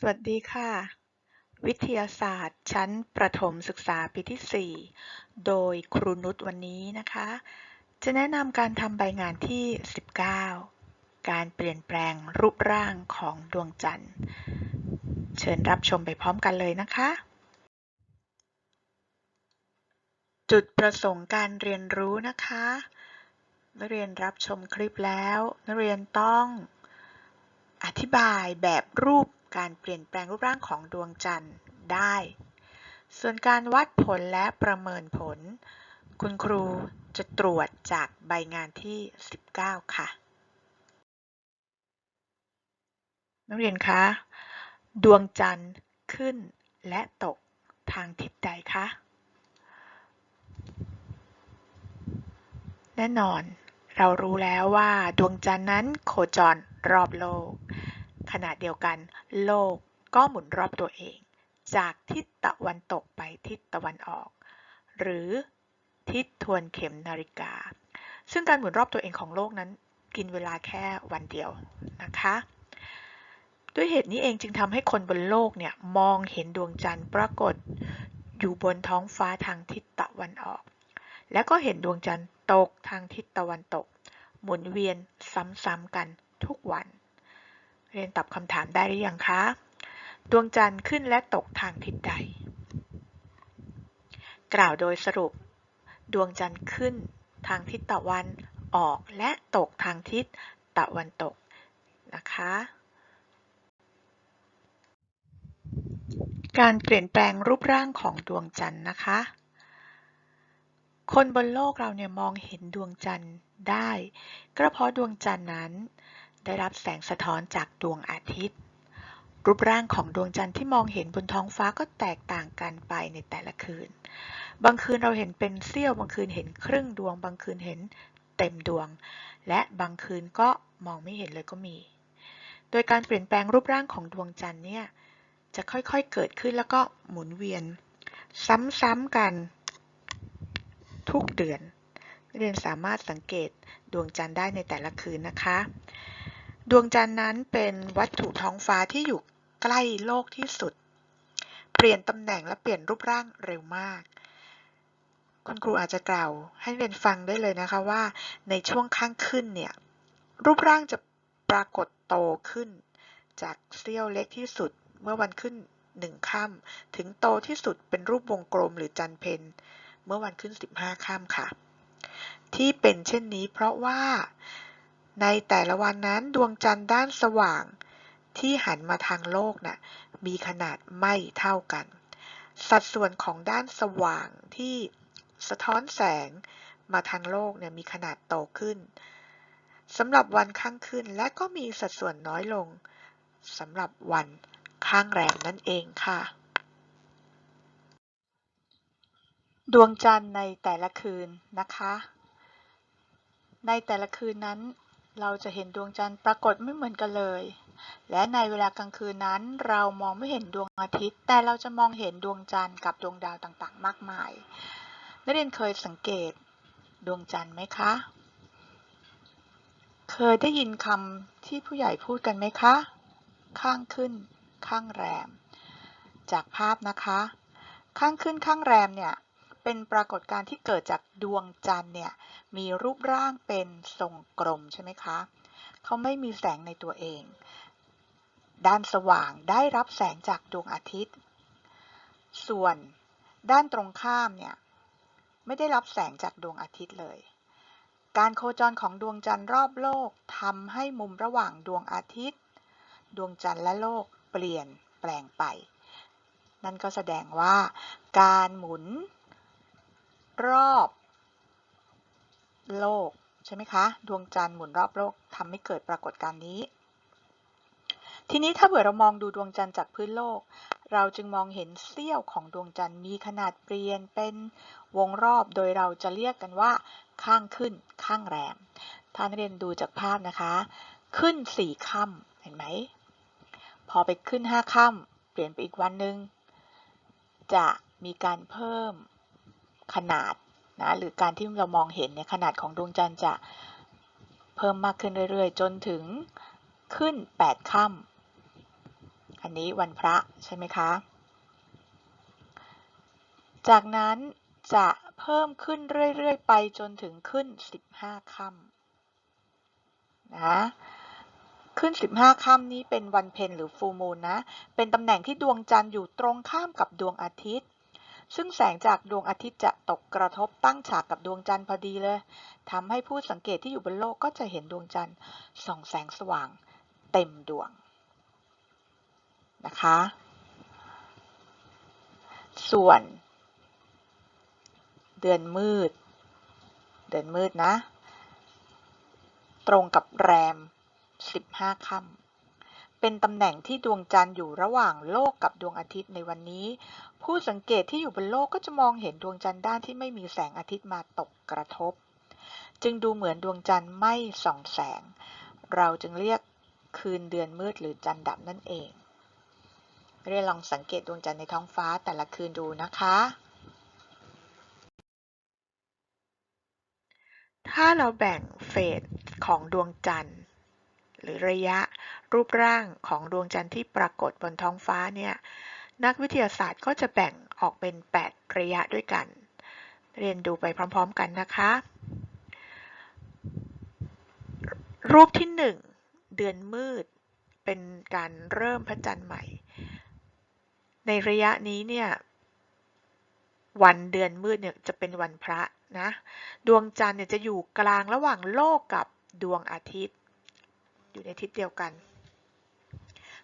สวัสดีค่ะ วิทยาศาสตร์ชั้นประถมศึกษาปีที่ 4 โดยครูนุชวันนี้นะคะ จะแนะนำการทำใบงานที่ 19 การเปลี่ยนแปลงรูปร่างของดวงจันทร์ เชิญรับชมไปพร้อมกันเลยนะคะ จุดประสงค์การเรียนรู้นะคะ นักเรียนรับชมคลิปแล้ว นักเรียนต้องอธิบายแบบรูป การเปลี่ยนแปลงรูปร่างของดวงจันทร์ได้ ส่วนการวัดผลและประเมินผล คุณครูจะตรวจจากใบงานที่ 19 ค่ะ นักเรียนคะ ดวงจันทร์ขึ้นและตกทางทิศใดคะ แน่นอนเรารู้แล้วว่าดวงจันทร์นั้นโคจรรอบโลก ณะเดียวกัน โลกก็หมุนรอบตัวเอง จากทิศตะวันตกไปทิศตะวันออก หรือทิศทวนเข็มนาฬิกา ซึ่งการหมุนรอบตัวเองของโลกนั้น กินเวลาแค่วันเดียวนะคะ ด้วยเหตุนี้เองจึงทำให้คนบนโลกเนี่ยมองเห็นดวงจันทร์ปรากฏอยู่บนท้องฟ้าทางทิศตะวันออก และก็เห็นดวงจันทร์ตกทางทิศตะวันตก หมุนเวียนซ้ำๆกันทุกวัน เรียนตอบคำถามได้หรือยังคะ ดวงจันทร์ขึ้นและตกทางทิศใด กล่าวโดยสรุป ดวงจันทร์ขึ้นทางทิศตะวันออกและตกทางทิศตะวันตกนะคะ การเปลี่ยนแปลงรูปร่างของดวงจันทร์นะคะ คนบนโลกเราเนี่ยมองเห็นดวงจันทร์ได้ ก็เพราะดวงจันทร์นั้น ได้รับแสงสะท้อนจากดวงอาทิตย์ รูปร่างของดวงจันทร์ที่มองเห็นบนท้องฟ้าก็แตกต่างกันไปในแต่ละคืน บางคืนเราเห็นเป็นเสี้ยว บางคืนเห็นครึ่งดวง บางคืนเห็นเต็มดวง และบางคืนก็มองไม่เห็นเลยก็มี โดยการเปลี่ยนแปลงรูปร่างของดวงจันทร์เนี่ยจะค่อยๆเกิดขึ้นแล้วก็หมุนเวียน ซ้ำๆกันทุกเดือนเรียนสามารถสังเกตดวงจันทร์ได้ในแต่ละคืนนะคะ ดวงจันทร์นั้นเป็นวัตถุท้องฟ้าที่อยู่ใกล้โลกที่สุด เปลี่ยนตำแหน่งและเปลี่ยนรูปร่างเร็วมาก คุณครูอาจจะกล่าวให้เรียนฟังได้เลยนะคะว่า ในช่วงข้างขึ้นเนี่ย รูปร่างจะปรากฏโตขึ้น จากเสี้ยวเล็กที่สุดเมื่อวันขึ้นหนึ่งค่ำถึงโตที่สุดเป็นรูปวงกลมหรือจันเพนเมื่อวันขึ้น 15 ค่ำค่ะ ที่เป็นเช่นนี้เพราะว่า ในแต่ละวันนั้นดวงจันทร์ด้านสว่าง ที่หันมาทางโลกนะ่ะมีขนาดไม่เท่ากัน สัดส่วนของด้านสว่างที่สะท้อนแสงมาทางโลกเนี่ยมีขนาดโตขึ้นสำหรับวันข้างขึ้นและก็มีสัดส่วนน้อยลงสำหรับวันข้างแรมนั่นเองค่ะ ดวงจันทร์ในแต่ละคืนนะคะ ในแต่ละคืนนั้น เราจะเห็นดวงจันทร์ปรากฏไม่เหมือนกันเลย และในเวลากลางคืนนั้น เรามองไม่เห็นดวงอาทิตย์ แต่เราจะมองเห็นดวงจันทร์กับดวงดาวต่างๆ มากมาย นักเรียนเคยสังเกตดวงจันทร์ไหมคะ เคยได้ยินคำที่ผู้ใหญ่พูดกันไหมคะ ข้างขึ้น ข้างแรม จากภาพนะคะ ข้างขึ้นข้างแรมเนี่ย เป็นปรากฏการณ์ที่เกิดจากดวงจันทร์เนี่ยมีรูปร่างเป็นทรงกลมใช่ไหมคะเขาไม่มีแสงในตัวเอง ด้านสว่างได้รับแสงจากดวงอาทิตย์ ส่วนด้านตรงข้ามเนี่ยไม่ได้รับแสงจากดวงอาทิตย์เลย การโคจรของดวงจันทร์รอบโลกทำให้มุมระหว่างดวงอาทิตย์ ดวงจันทร์และโลกเปลี่ยนแปลงไป นั่นก็แสดงว่าการหมุน รอบโลก ใช่ไหมคะ ดวงจันทร์หมุนรอบโลกทำให้เกิดปรากฏการณ์นี้ ทีนี้ถ้าเผื่อเรามองดูดวงจันทร์จากพื้นโลก เราจึงมองเห็นเสี้ยวของดวงจันทร์มีขนาดเปลี่ยนเป็นวงรอบโดยเราจะเรียกกันว่า ข้างขึ้น ข้างแรมท่านเรียนดูจากภาพนะคะ ขึ้นสี่ค่ำเห็นไหม พอไปขึ้นห้าค่ำเปลี่ยนไปอีกวันหนึ่งจะมีการเพิ่ม ขนาดนะหรือการที่เรามองเห็นเนี่ยขนาดของดวงจันทร์จะเพิ่มมากขึ้นเรื่อยๆ จนถึงขึ้น 8 ค่ำอันนี้วันพระใช่ไหมคะ จากนั้นจะเพิ่มขึ้นเรื่อยๆ ไปจนถึงขึ้น 15 ค่ำนะขึ้น 15 ค่ำนี้เป็นวันเพ็ญหรือฟูมูลนะ เป็นตำแหน่งที่ดวงจันทร์อยู่ตรงข้ามกับดวงอาทิตย์ ซึ่งแสงจากดวงอาทิตย์จะตกกระทบตั้งฉากกับดวงจันทร์พอดีเลยทำให้ผู้สังเกตที่อยู่บนโลกก็จะเห็นดวงจันทร์ส่องแสงสว่างเต็มดวงนะคะ ส่วน เดือนมืด เดือนมืดนะ ตรงกับแรม 15ค่ำ เป็นตำแหน่งที่ดวงจันทร์อยู่ระหว่างโลกกับดวงอาทิตย์ในวันนี้ ผู้สังเกตที่อยู่บนโลกก็จะมองเห็นดวงจันทร์ด้านที่ไม่มีแสงอาทิตย์มาตกกระทบ จึงดูเหมือนดวงจันทร์ไม่ส่องแสง เราจึงเรียกคืนเดือนมืดหรือจันทร์ดับนั่นเองเรียนลองสังเกตดวงจันทร์ในท้องฟ้าแต่ละคืนดูนะคะ ถ้าเราแบ่งเฟสของดวงจันทร์ หรือระยะ รูปร่างของดวงจันทร์ที่ปรากฏบนท้องฟ้าเนี่ย นักวิทยาศาสตร์ก็จะแบ่งออกเป็น 8 ระยะด้วยกัน เรียนดูไปพร้อม ๆ กันนะคะ รูปที่ 1 เดือนมืด เป็นการเริ่มพระจันทร์ใหม่ ในระยะนี้เนี่ยวันเดือนมืดเนี่ยจะเป็นวันพระนะ ดวงจันทร์เนี่ยจะอยู่กลางระหว่างโลกกับดวงอาทิตย์ อยู่ในทิศเดียวกัน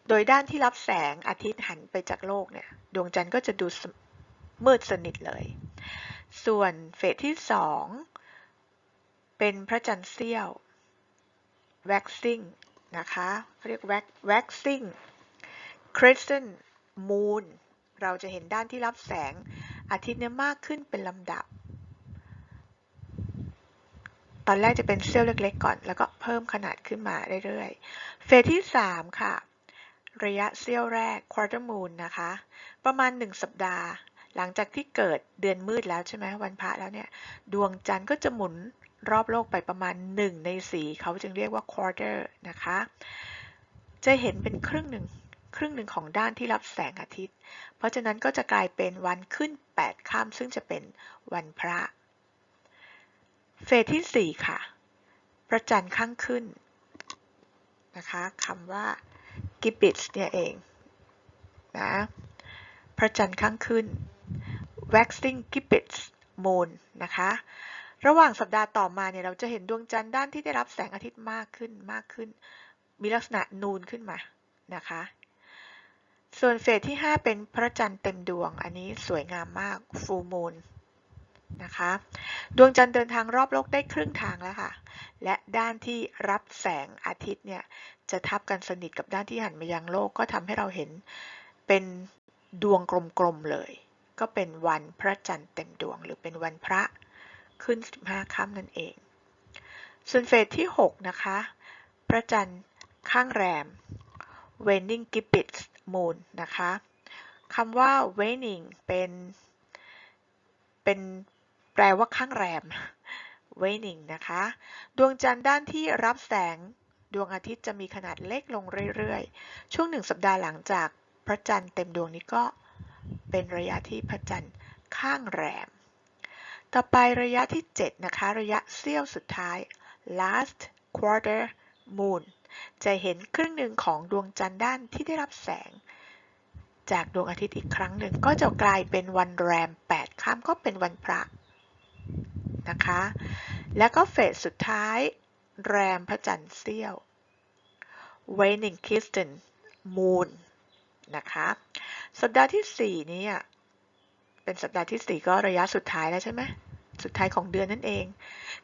โดยด้านที่รับแสงอาทิตย์หันไปจากโลกเนี่ย ดวงจันทร์ก็จะดูมืดสนิทเลย ส่วนเฟสที่ 2 เป็นพระจันทร์เสี้ยว waxing นะคะเขาเรียก waxing crescent moon เราจะเห็นด้านที่รับแสงอาทิตย์เนี่ยมากขึ้นเป็นลำดับ ตอนแรกจะเป็นเสี้ยวเล็กๆก่อน แล้วก็เพิ่มขนาดขึ้นมาเรื่อยๆ เฟสที่ 3 ค่ะ ระยะเสี้ยวแรก quarter moon นะคะ ประมาณ 1 สัปดาห์ หลังจากที่เกิดเดือนมืดแล้วใช่ไหมวันพระแล้วเนี่ย ดวงจันทร์ก็จะหมุนรอบโลกไปประมาณ 1 ใน 4 เขาจึงเรียกว่า quarter นะคะ จะเห็นเป็นครึ่งหนึ่งครึ่งหนึ่งของด้านที่รับแสงอาทิตย์ เพราะฉะนั้นก็จะกลายเป็นวันขึ้น 8ค่ำซึ่งจะเป็นวันพระ เฟสที่ 4 ค่ะ ประจันทร์ข้างขึ้นนะคะคำว่า gibbets เนี่ยเองนะพระจันทร์ข้างขึ้น waxing gibbets moon นะคะ ระหว่างสัปดาห์ต่อมาเนี่ยเราจะเห็นดวงจันทร์ด้านที่ได้รับแสงอาทิตย์มากขึ้นมากขึ้น มีลักษณะนูนขึ้นมานะคะ ส่วนเฟสที่ 5 เป็นพระจันทร์เต็มดวง อันนี้สวยงามมาก full moon นะคะ ดวงจันทร์เดินทางรอบโลกได้ครึ่งทางแล้วค่ะ และด้านที่รับแสงอาทิตย์เนี่ยจะทับกันสนิทกับด้านที่หันมายังโลกก็ทำให้เราเห็นเป็นดวงกลมๆเลย ก็เป็นวันพระจันทร์เต็มดวง หรือเป็นวันพระขึ้น 15ค่ำนั่นเอง ส่วนเฟสที่ 6 นะคะ พระจันทร์ข้างแรม waning gibbets moon นะคะคำว่า waning เป็นเป็น แปลว่าข้างแรม waning นะคะ ดวงจันทร์ด้านที่รับแสง ดวงอาทิตย์จะมีขนาดเล็กลงเรื่อยๆ ช่วงหนึ่งสัปดาห์หลังจากพระจันทร์เต็มดวงนี้ก็เป็นระยะที่พระจันทร์ข้างแรม ต่อไประยะที่ 7 นะคะ ระยะเสี้ยวสุดท้าย last quarter moon จะเห็นครึ่งหนึ่งของดวงจันทร์ด้านที่ได้รับแสง จากดวงอาทิตย์อีกครั้งหนึ่งก็จะกลายเป็นวันแรม 8 ค่ำก็เป็นวันพระ นะคะ แล้วก็เฟสสุดท้าย แรมพระจันทร์เสี้ยว waning Kirsten moon นะคะ สัปดาห์ที่ 4 นี้เป็นสัปดาห์ที่ 4 ก็ระยะสุดท้ายแล้วใช่ไหม สุดท้ายของเดือนนั่นเอง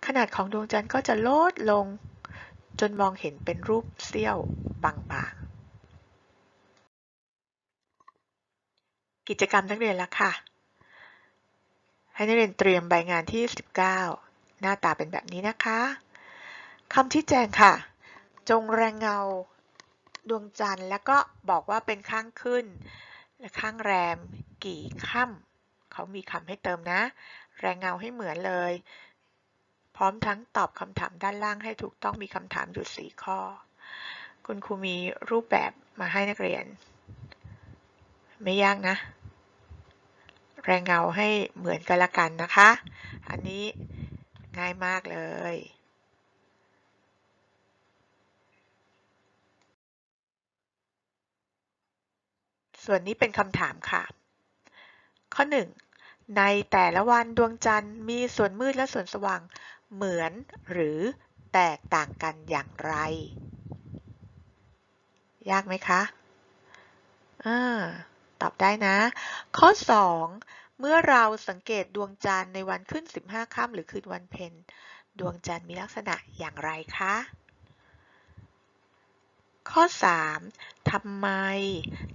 ขนาดของดวงจันทร์ก็จะลดลง จนมองเห็นเป็นรูปเสี้ยวบางๆ กิจกรรมนักเรียนละค่ะ ให้นักเรียนเตรียมใบงานที่ 19 หน้าตาเป็นแบบนี้นะคะคำชี้แจงค่ะ จงแรงเงาดวงจันทร์แล้วก็บอกว่าเป็นข้างขึ้น และข้างแรมกี่ค่ำเขามีคำให้เติมนะ แรงเงาให้เหมือนเลย พร้อมทั้งตอบคำถามด้านล่างให้ถูกต้องมีคำถามอยู่ 4 ข้อ คุณครูมีรูปแบบมาให้นักเรียน ไม่ยากนะ แรงเงาให้เหมือนกันละกันนะคะ อันนี้ง่ายมากเลยส่วนนี้เป็นคำถามค่ะ ข้อ 1 ในแต่ละวันดวงจันทร์มีส่วนมืดและส่วนสว่างเหมือนหรือแตกต่างกันอย่างไร ยากไหมคะอ่า ตอบได้นะ ข้อ 2 เมื่อเราสังเกตดวงจันทร์ในวันขึ้น 15ค่ำหรือคืนวันเพ็ญดวงจันทร์มีลักษณะอย่างไรคะ ข้อ 3ทำไม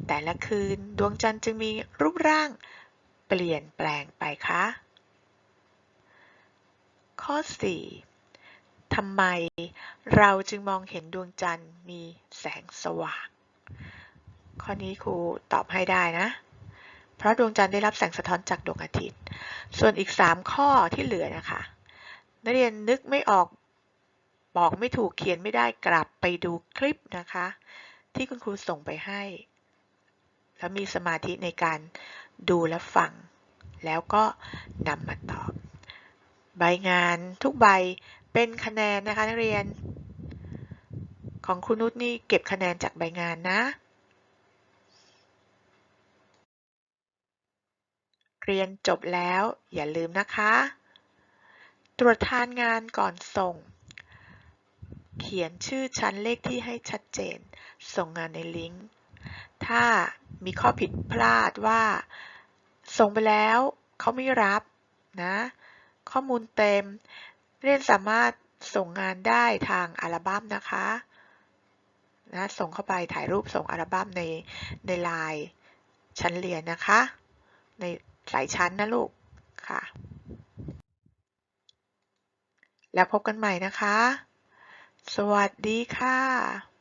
แต่ละคืนดวงจันทร์จึงมีรูปร่างเปลี่ยนแปลงไปคะ ข้อ 4ทำไมเราจึงมองเห็นดวงจันทร์มีแสงสว่าง ข้อนี้ครูตอบให้ได้นะ เพราะดวงจันทร์ได้รับแสงสะท้อนจากดวงอาทิตย์ ส่วนอีก 3 ข้อที่เหลือนะคะนักเรียนนึกไม่ออกบอกไม่ถูกเขียนไม่ได้กลับไปดูคลิปนะคะ ที่คุณครูส่งไปให้ แล้วมีสมาธิในการดูและฟัง แล้วก็นำมาตอบ ใบงานทุกใบเป็นคะแนนนะคะนักเรียน ของครูนุชนี่เก็บคะแนนจากใบงานนะ เรียนจบแล้ว อย่าลืมนะคะ ตรวจทานงานก่อนส่ง เขียนชื่อชั้นเลขที่ให้ชัดเจน ส่งงานในลิงก์ ถ้ามีข้อผิดพลาดว่า ส่งไปแล้วเขาไม่รับนะ ข้อมูลเต็ม เรียนสามารถส่งงานได้ทางอัลบั้มนะคะนะส่งเข้าไปถ่ายรูปส่งอัลบั้มในในไลน์ชั้นเรียนนะคะใน หลายชั้นนะลูกค่ะ แล้วพบกันใหม่นะคะ สวัสดีค่ะ